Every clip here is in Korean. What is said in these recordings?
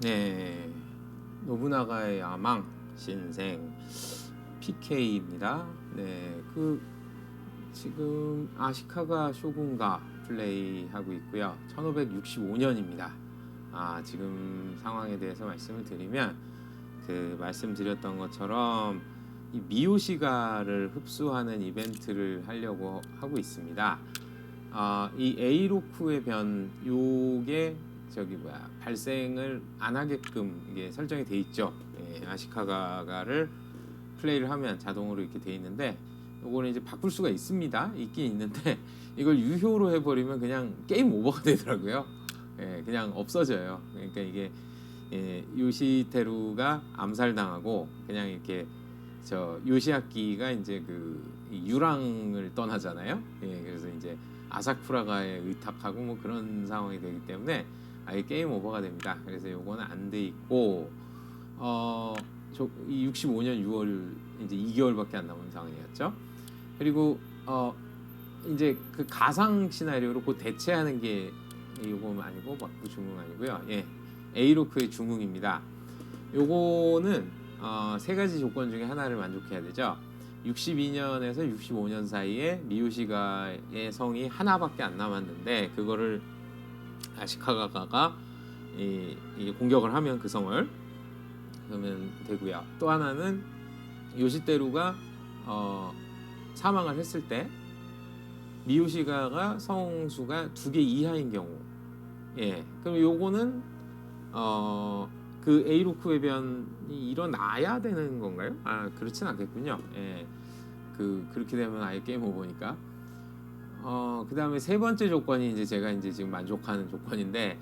네, 노부나가의 야망 신생 PK입니다. 네, 그 지금 아시카가 쇼군가 플레이하고 있고요. 1565년입니다. 아, 지금 상황에 대해서 말씀을 드리면 그 말씀드렸던 것처럼 이 미오시가를 흡수하는 이벤트를 하려고 하고 있습니다. 아, 이 에이로쿠의 변 요게 저기 뭐야 발생을 안 하게끔 이게 설정이 돼 있죠. 예, 아시카가를 플레이를 하면 자동으로 이렇게 돼 있는데 요거는 이제 바꿀 수가 있습니다. 있긴 있는데 이걸 유효로 해버리면 그냥 게임 오버가 되더라고요. 예, 그냥 없어져요. 그러니까 이게 예, 요시테루가 암살당하고 그냥 이렇게 저 요시아키가 이제 그이 유랑을 떠나잖아요. 예, 그래서 이제 아사쿠라가에 의탁하고 뭐 그런 상황이 되기 때문에 아예 게임 오버가 됩니다. 그래서 요거는 안 돼 있고 어이 65년 6월 이제 2개월밖에 안 남은 상황이었죠. 그리고 어 이제 그 가상 시나리오로 곧 대체하는 게 요거 아니고 막부 중흥 아니고요. 예. 에이로크의 중흥입니다. 요거는 어, 세 가지 조건 중에 하나를 만족해야 되죠. 62년에서 65년 사이에 미요시가의 성이 하나밖에 안 남았는데 그거를 아시카가가 이, 이 공격을 하면 그 성을 그러면 되고요. 또 하나는 요시테루가 어, 사망을 했을 때 미요시가가 성수가 두 개 이하인 경우 예 그럼 요거는 어 그 에이로크 외변이 일어나야 되는 건가요? 아 그렇진 않겠군요. 예. 그 그렇게 되면 아예 게임 오버니까. 어 그다음에 세 번째 조건이 이제 제가 이제 지금 만족하는 조건인데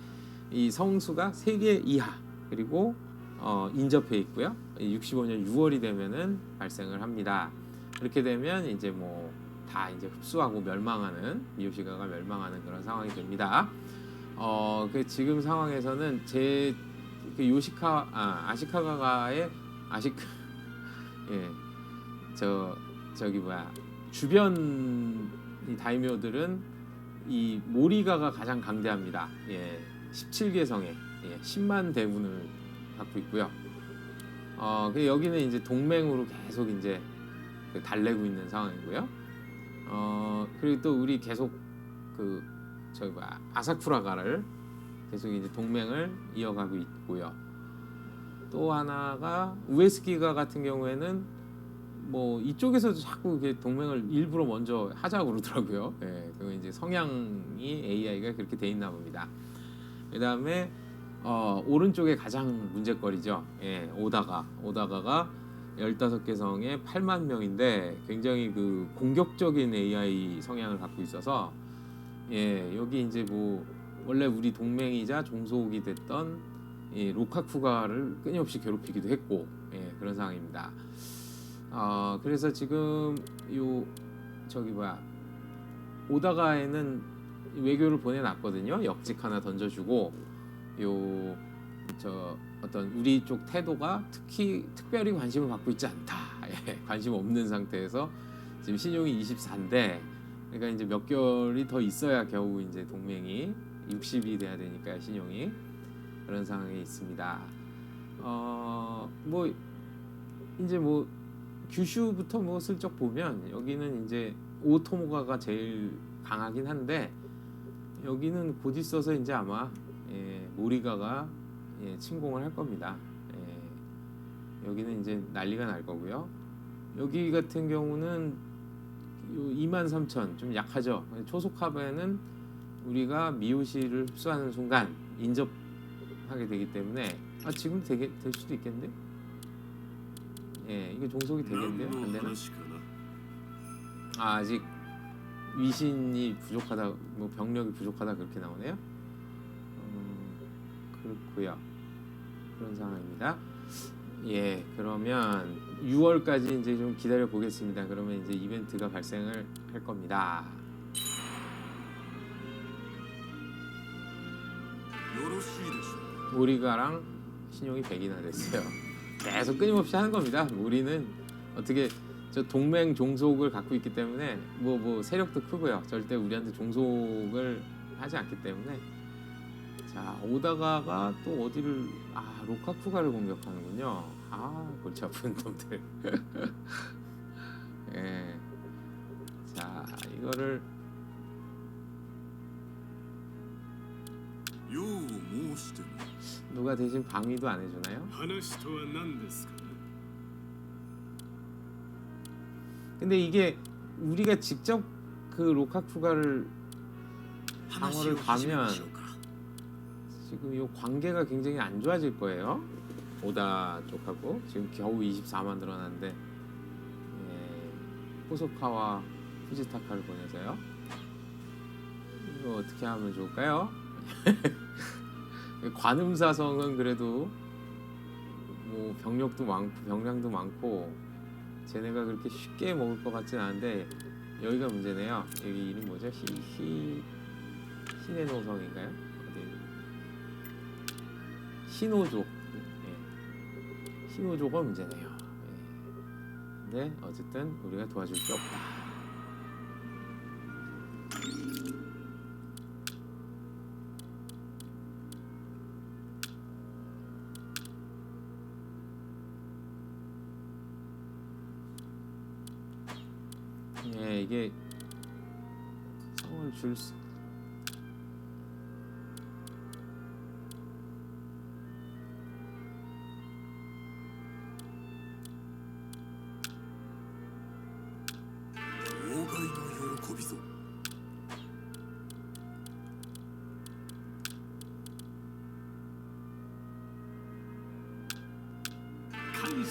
이 성수가 세 개 이하 그리고 어 인접해 있고요. 65년 6월이 되면은 발생을 합니다. 그렇게 되면 이제 뭐 다 이제 흡수하고 멸망하는 미요시가가 멸망하는 그런 상황이 됩니다. 어, 그 지금 상황에서는 제 그 요시카 아, 아시카가의 아시 예. 저 저기 뭐야 주변 이 다이묘들은 이 모리가가 가장 강대합니다. 예. 17개 성에 예. 10만 대군을 갖고 있고요. 어, 그 여기는 이제 동맹으로 계속 이제 그 달래고 있는 상황이고요. 어, 그리고 또 우리 계속 그 저기 뭐야 아사쿠라가를 계속 이제 동맹을 이어가고 있고요. 또 하나가 우에스키가 같은 경우에는 뭐 이쪽에서도 자꾸 이렇게 동맹을 일부러 먼저 하자고 그러더라고요. 예, 그 이제 성향이 AI가 그렇게 돼 있나 봅니다. 그다음에 어, 오른쪽에 가장 문제거리죠. 예, 오다가 오다가가 15개 성에 8만 명인데 굉장히 그 공격적인 AI 성향을 갖고 있어서 예, 여기 이제 뭐 원래 우리 동맹이자 종속이 됐던 이 로카쿠가를 끊임없이 괴롭히기도 했고 예, 그런 상황입니다. 어, 그래서 지금 요 저기 뭐야 오다가에는 외교를 보내놨거든요. 역직 하나 던져주고 요 저 어떤 우리 쪽 태도가 특히 특별히 관심을 받고 있지 않다. 예, 관심 없는 상태에서 지금 신용이 24인데 그러니까 이제 몇 개월이 더 있어야 겨우 이제 동맹이 60이 돼야 되니까 신용이 그런 상황에 있습니다. 어뭐 이제 뭐 규슈부터 뭐 슬쩍 보면 여기는 이제 오토모가가 제일 강하긴 한데 여기는 곧 있어서 이제 아마 예, 모리가가 예, 침공을 할 겁니다. 예, 여기는 이제 난리가 날 거고요. 여기 같은 경우는 23,000 좀 약하죠. 초속합에는 우리가 미오시를 흡수하는 순간 인접하게 되기 때문에 아 지금 되게 될 수도 있겠는데? 예, 이게 종속이 되겠는데요? 안 되나? 아, 아직 위신이 부족하다, 뭐 병력이 부족하다 그렇게 나오네요. 음, 그렇고요. 그런 상황입니다. 예, 그러면 6월까지 이제 좀 기다려 보겠습니다. 그러면 이제 이벤트가 발생을 할 겁니다. 모리가랑 신용이 100이나 됐어요. 계속 끊임없이 하는 겁니다. 우리는 어떻게 저 동맹 종속을 갖고 있기 때문에 뭐뭐 세력도 크고요. 절대 우리한테 종속을 하지 않기 때문에 자 오다가가 또 어디를 아 로카쿠가를 공격하는군요. 아 골치 아픈 놈들. 예. 자 이거를 よう申しても 누가 대신 방위도 안 해주나요? 話とは何ですかな 근데 이게 우리가 직접 그 로카쿠가를 話を始めましょうか 지금 이 관계가 굉장히 안 좋아질 거예요. 오다 쪽하고 지금 겨우 24만 늘어났는데 예, 호소카와 후지타카를 보내서요. 이거 어떻게 하면 좋을까요? 관음사성은 그래도 뭐 병력도 많고 병량도 많고 쟤네가 그렇게 쉽게 먹을 것 같진 않은데 여기가 문제네요. 여기 이름 뭐죠? 히, 히 히네노성인가요? 어디? 신호족. 예. 신호족은 문제네요. 예. 근데 어쨌든 우리가 도와줄 게 없다.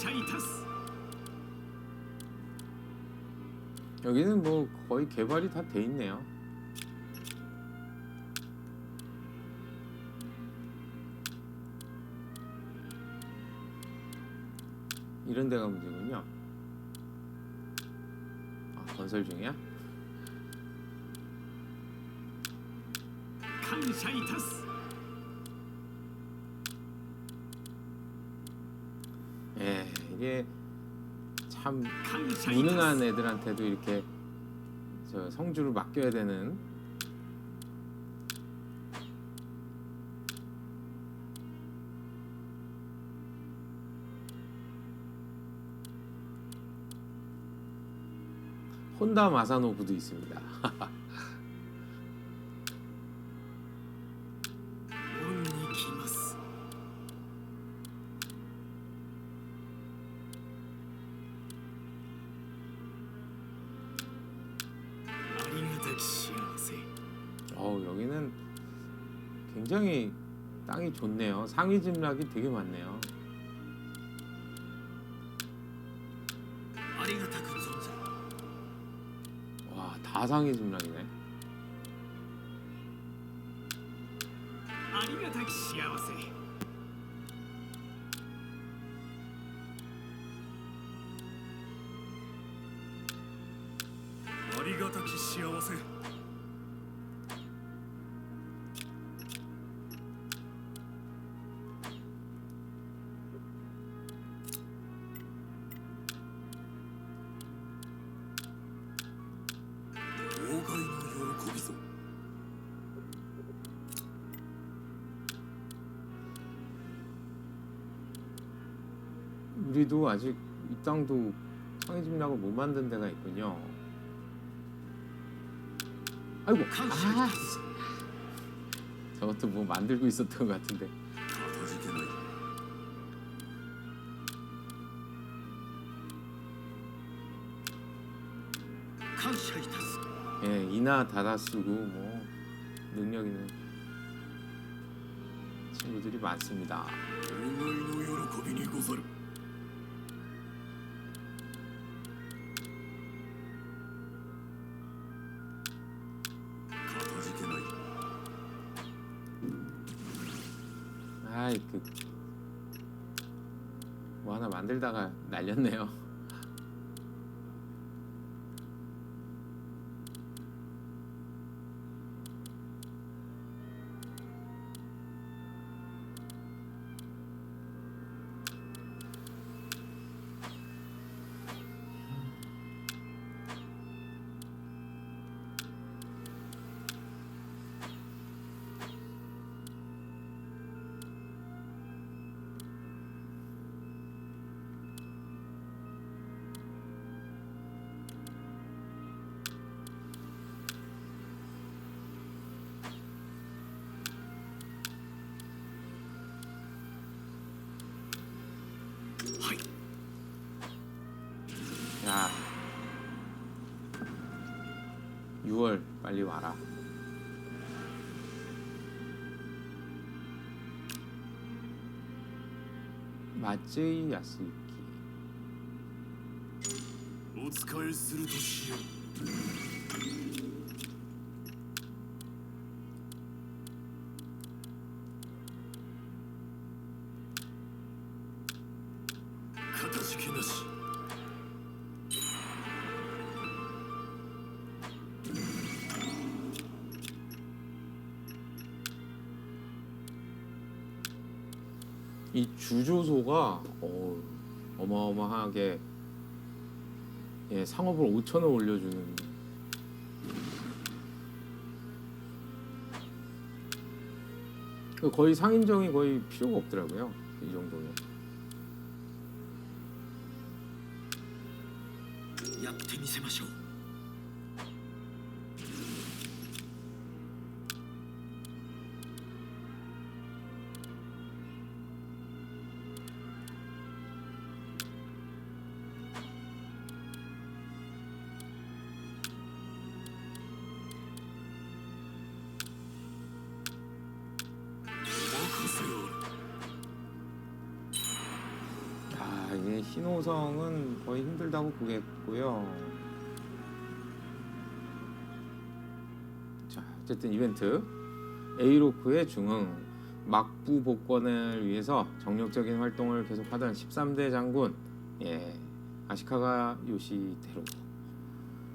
謝いたす 여기는 뭐 거의 개발이 다 돼 있네요. 이런 데가 문제군요. 아, 건설 중이야? 感謝いたす 그게 참 무능한 애들한테도 이렇게 저 성주를 맡겨야 되는 혼다 마사노부도 있습니다. 어 여기는 굉장히 땅이 좋네요. 상위 진락이 되게 많네요. 와, 다 상위 진락이네. 아리가 다幸せ 우리도 아직 이 땅도 상해 집이라고 못 만든 데가 있군요. 아이고, 아, 저것도 뭐 만들고 있었던 것 같은데. 예, 이나 다다 쓰고 뭐 능력 있는 친구들이 많습니다. 아이 그 뭐 하나 만들다가 날렸네요. 빨리 와라. 마쯔이 야스유키. 이 주조소가 어, 어마어마하게 예, 상업을 5천을 올려주는. 그 거의 상인정이 거의 필요가 없더라고요 이 정도면 신호성은 거의 힘들다고 보겠고요. 자 어쨌든 이벤트. 에이로크의 중흥 막부 복권을 위해서 정력적인 활동을 계속하던 13대 장군. 예 아시카가 요시테로.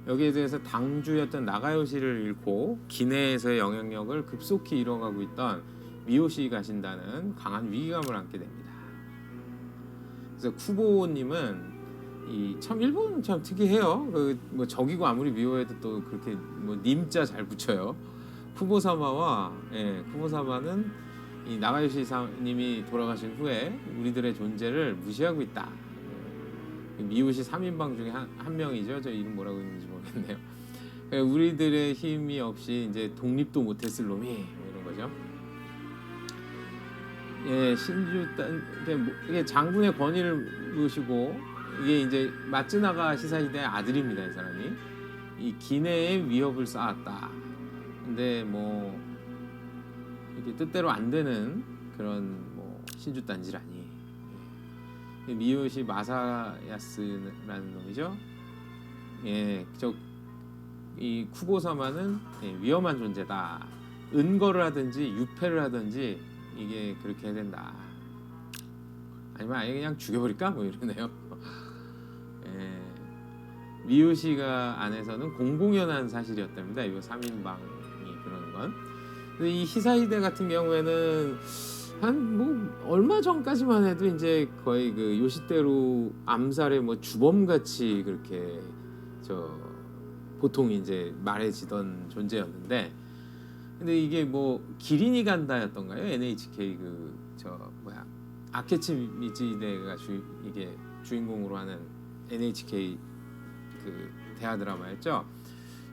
여기에 대해서 당주였던 나가요시를 잃고 기내에서의 영향력을 급속히 잃어가고 있던 미요시 가신다는 강한 위기감을 안게 됩니다. 그래서 쿠보님은 이 참 일본 참 특이해요. 그 뭐 적이고 아무리 미워해도 또 그렇게 뭐 님자 잘 붙여요. 쿠보사마와 예, 쿠보사마는 이 나가요시 사님이 돌아가신 후에 우리들의 존재를 무시하고 있다. 예, 미우시 3인방 중에 한, 한 명이죠. 저 이름 뭐라고 있는지 모르겠네요. 예, 우리들의 힘이 없이 이제 독립도 못했을 놈이 뭐 이런 거죠. 예, 신주단 이게, 뭐- 이게 장군의 권위를 모시고 이게 이제 마츠나가 시사시대의 아들입니다, 이 사람이 이 기내에 위협을 쌓았다. 근데 뭐 이게 뜻대로 안 되는 그런 뭐 신주 단지라니. 예. 미요시 마사야스라는 놈이죠. 예, 저 이 쿠보사마는 예, 위험한 존재다. 은거를 하든지 유패를 하든지 이게 그렇게 해야 된다. 아니면 아예 그냥 죽여버릴까 뭐 이러네요. 예. 미요시가 안에서는 공공연한 사실이었답니다. 이거 3인방이 그러는 건. 근데 이 히사이데 같은 경우에는 한 뭐 얼마 전까지만 해도 이제 거의 그 요시대로 암살의 뭐 주범 같이 그렇게 저 보통 이제 말해지던 존재였는데 근데 이게 뭐 기린이 간다였던가요? NHK 그 저 뭐야 아케치 미즈이데가 주 이게 주인공으로 하는 NHK 그 대하 드라마였죠.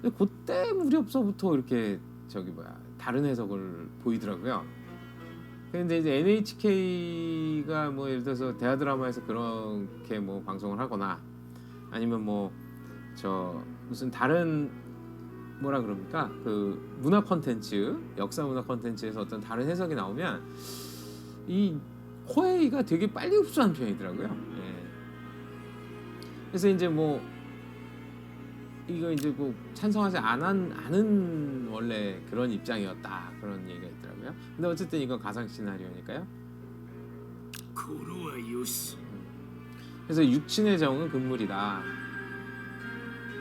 근데 그때 무렵서부터 이렇게 저기 뭐야 다른 해석을 보이더라고요. 근데 이제 NHK가 뭐 예를 들어서 대하 드라마에서 그렇게 뭐 방송을 하거나 아니면 뭐 저 무슨 다른 뭐라 그럽니까 그 문화 컨텐츠 역사 문화 컨텐츠에서 어떤 다른 해석이 나오면 이 코에이가 되게 빨리 흡수한 편이더라고요. 예. 그래서 이제 뭐 이거 이제 뭐 찬성하지 않은 않은 원래 그런 입장이었다 그런 얘기가 있더라고요. 근데 어쨌든 이건 가상 시나리오니까요. 음. 그래서 육친의 정은 금물이다.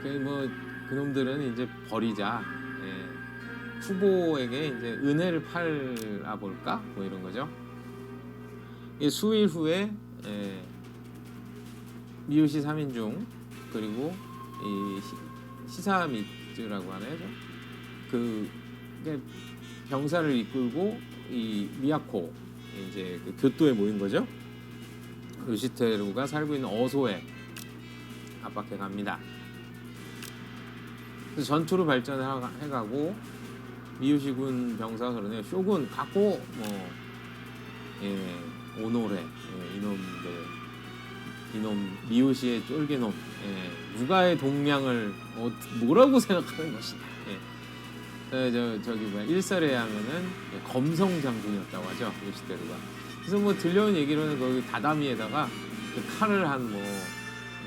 그뭐 그놈들은 이제 버리자. 예. 후보에게 이제 은혜를 팔아 볼까? 뭐 이런 거죠. 이 수일 후에 예. 미요시 3인중 그리고 이 시- 시사미즈라고 하나요? 저? 그 병사를 이끌고 이 미야코 이제 그 교토에 모인 거죠. 요시테루가 살고 있는 어소에 압박해 갑니다. 전투로 발전을 하- 해가고 미요시군 병사가 그러네요. 쇼군 갖고 뭐 예, 오노레 예, 이놈들 이놈 미요시의 쫄개놈 예, 누가의 동량을 어, 뭐라고 생각하는 것이냐 예, 네, 저 저기 뭐야 일설에 하면은 검성 장군이었다고 하죠 요시테루가. 그래서 뭐 들려온 얘기로는 거기 다다미에다가 그 칼을 한 뭐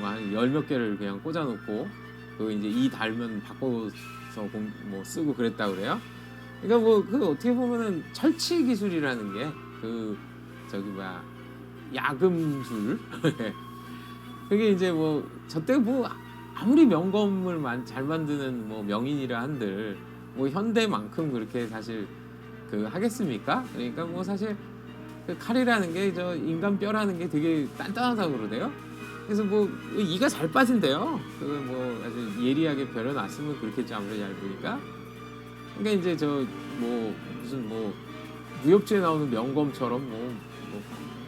한 열 몇 개를 그냥 꽂아놓고 그 이제 이 달면 바꿔서 공, 뭐 쓰고 그랬다 그래요. 그러니까 뭐 그 어떻게 보면은 철치 기술이라는 게 그 저기 뭐야 야금술 그게 이제 뭐 저때 뭐 아무리 명검을 만- 잘 만드는 뭐 명인이라 한들 뭐 현대만큼 그렇게 사실 그 하겠습니까? 그러니까 뭐 사실 그 칼이라는 게 저 인간 뼈라는 게 되게 단단하다고 그러대요. 그래서 뭐 이가 잘 빠진대요. 그거 뭐 아주 예리하게 벼려놨으면 그렇겠죠 아무리 잘 보니까. 그러니까 이제 저 뭐 무슨 뭐 무협지에 나오는 명검처럼 뭐, 뭐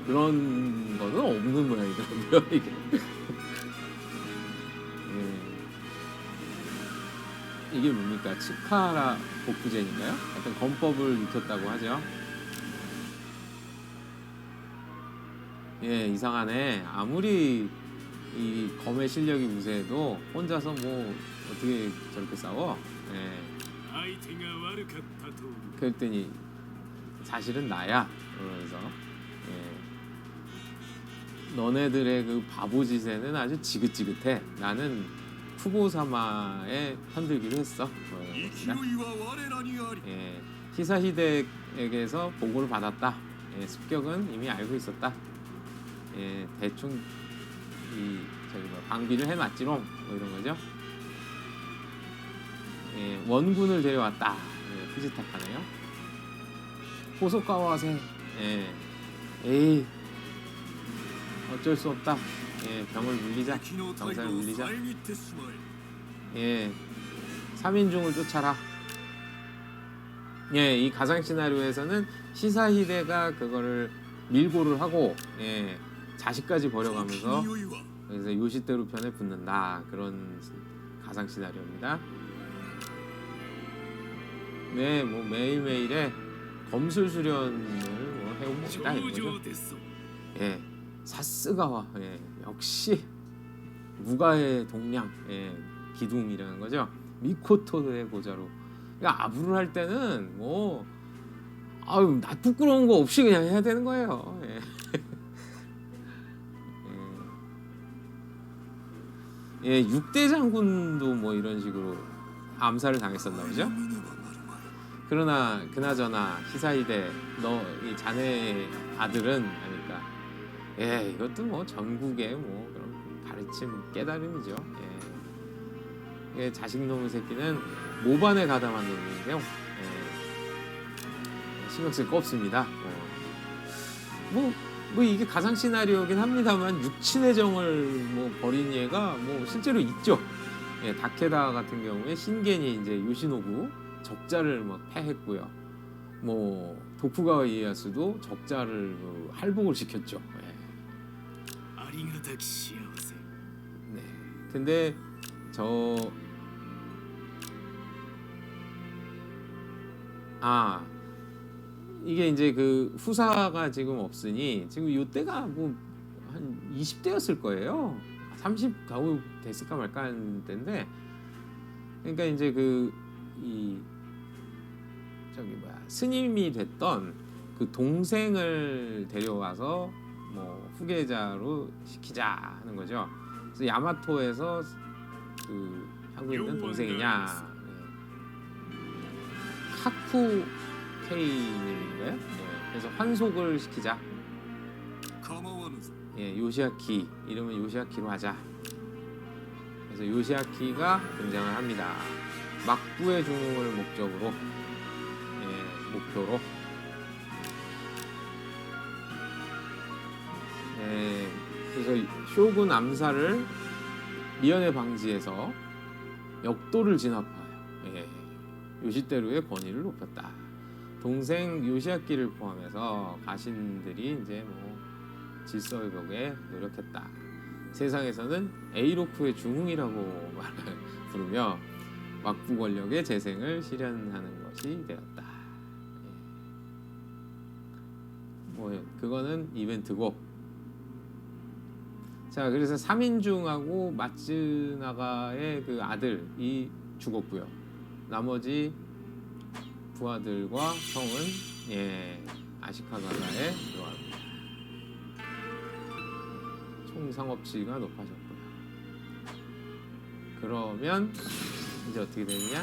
그런 거는 없는 모양이더라고요 이게. 예. 이게 뭡니까? 치카라 복부제인가요? 어떤 검법을 익혔다고 하죠. 예, 이상하네. 아무리 이 검의 실력이 우세해도 혼자서 뭐 어떻게 저렇게 싸워? 예. 그랬더니 사실은 나야 그러면서 예. 너네들의 그 바보 짓에는 아주 지긋지긋해. 나는 쿠고사마의 편들기로 했어. 예. 히사히데에게서 보고를 받았다. 예. 습격은 이미 알고 있었다. 예. 대충 이 저기 뭐 방비를 해놨지롱 뭐 이런 거죠. 예, 원군을 데려왔다. 예, 후지타카네요. 호소카와세. 예. 에이. 어쩔 수 없다. 예, 병을 물리자. 병사를 물리자. 예. 3인중을 쫓아라. 예, 이 가상 시나리오에서는 시사히데가 그거를 밀고를 하고 예, 자식까지 버려가면서 그래서 요시대로 편에 붙는다 그런 가상 시나리오입니다. 네, 뭐 매일 매일에 검술 수련을 뭐 해온 봅니다 예, 사스가와 예, 역시 무가의 동량 예, 기둥이라는 거죠. 미코토의 보자로. 그러니까 아부를 할 때는 뭐 아유 나 부끄러운 거 없이 그냥 해야 되는 거예요. 예. 예, 6대 장군도 뭐 이런 식으로 암살을 당했었나 보죠. 그러나 그나저나 시사이대 너 이 자네 아들은 아니까 예 이것도 뭐 전국의 뭐 그런 가르침 깨달음이죠. 예, 예 자식 놈 새끼는 모반에 가담한 놈인데요. 예. 예, 신경 쓸 거 없습니다. 어. 뭐, 뭐 뭐 이게 가상 시나리오긴 합니다만 육친의 정을 뭐 벌인 예가 뭐 실제로 있죠. 예, 다케다 같은 경우에 신겐이 이제 요시노부 적자를 막 패했고요. 뭐 도쿠가와 이에야스도 적자를 뭐 할복을 시켰죠. 예. 네. 근데 저 아, 이게 이제 그 후사가 지금 없으니 지금 이때가 뭐 한 20대였을 거예요. 30 겨우 됐을까 말까 하는 때인데 그러니까 이제 그 이 저기 뭐야 스님이 됐던 그 동생을 데려와서 뭐 후계자로 시키자 하는 거죠. 그래서 야마토에서 그 하고 있는 동생이냐 예. 카쿠 K님인가요? 예, 네, 그래서 환속을 시키자. 예, 요시아키 이름은 요시아키로 하자. 그래서 요시아키가 등장을 합니다. 막부의 중흥을 목적으로 예, 목표로 예, 그래서 쇼군 암살을 미연에 방지해서 역도를 진압하여 예, 요시대로의 권위를 높였다. 동생 요시아키를 포함해서 가신들이 이제 뭐 질서회복에 노력했다. 세상에서는 에이로쿠의 중흥이라고 말을 부르며 막부 권력의 재생을 실현하는 것이 되었다. 예. 뭐 그거는 이벤트고. 자 그래서 3인중하고 마츠나가의 그 아들이 죽었고요. 나머지 부하들과 성은 예, 아시카가라에 들어갑니다. 총 상업지위가 높아졌고요. 그러면 이제 어떻게 되느냐?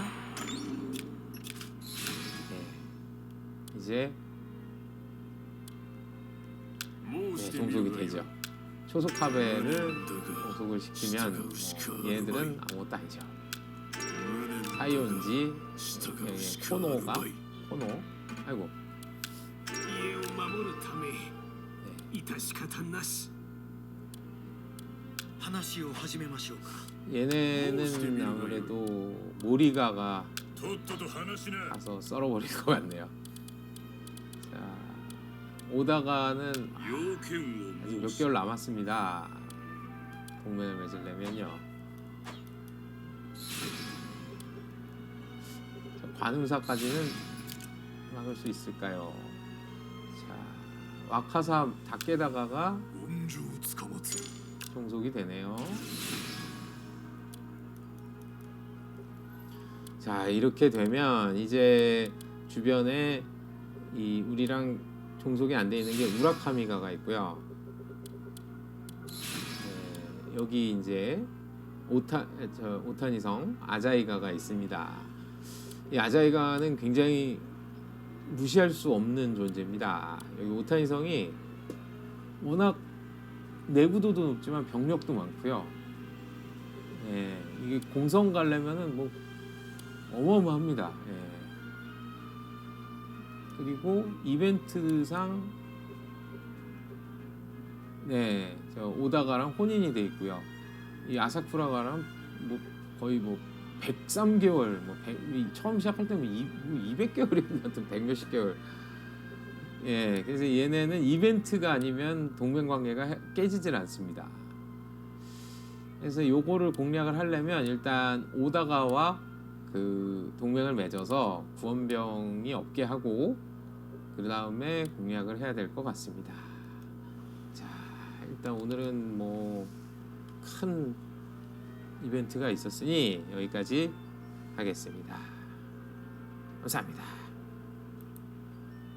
예, 이제 예, 종속이 되죠. 초속화배를 종속을 시키면 뭐 얘들은 아무것도 아니죠. 하이온지. 예, 예. 코노가? 코노? 아이고. 네. 얘네는 아무래도 모리가가 가서 썰어버릴 것 같네요. 자 오다가는 아직 몇 개월 남았습니다. 동맹을 맺으려면요. 관음사까지는 막을 수 있을까요? 자, 와카사 다케다가가 종속이 되네요. 자, 이렇게 되면 이제 주변에 이 우리랑 종속이 안 돼 있는 게 우라카미가가 있고요. 네, 여기 이제 오타 저 오타니성 아자이가가 있습니다. 이 아자이가는 굉장히 무시할 수 없는 존재입니다. 여기 오타니성이 워낙 내구도도 높지만 병력도 많고요. 예, 이게 공성 가려면은 뭐 어마어마합니다. 예. 그리고 이벤트상 네, 저 오다가랑 혼인이 돼 있고요. 이 아사쿠라가랑 뭐 거의 뭐 103개월, 뭐 100, 이 처음 시작할 때면 200개월이었던 같은 100 몇십 개월. 예, 그래서 얘네는 이벤트가 아니면 동맹 관계가 해- 깨지질 않습니다. 그래서 요거를 공략을 하려면 일단 오다가와 그 동맹을 맺어서 구원병이 없게 하고 그 다음에 공략을 해야 될 것 같습니다. 자, 일단 오늘은 뭐큰 이벤트가 있었으니 여기까지 하겠습니다. 감사합니다.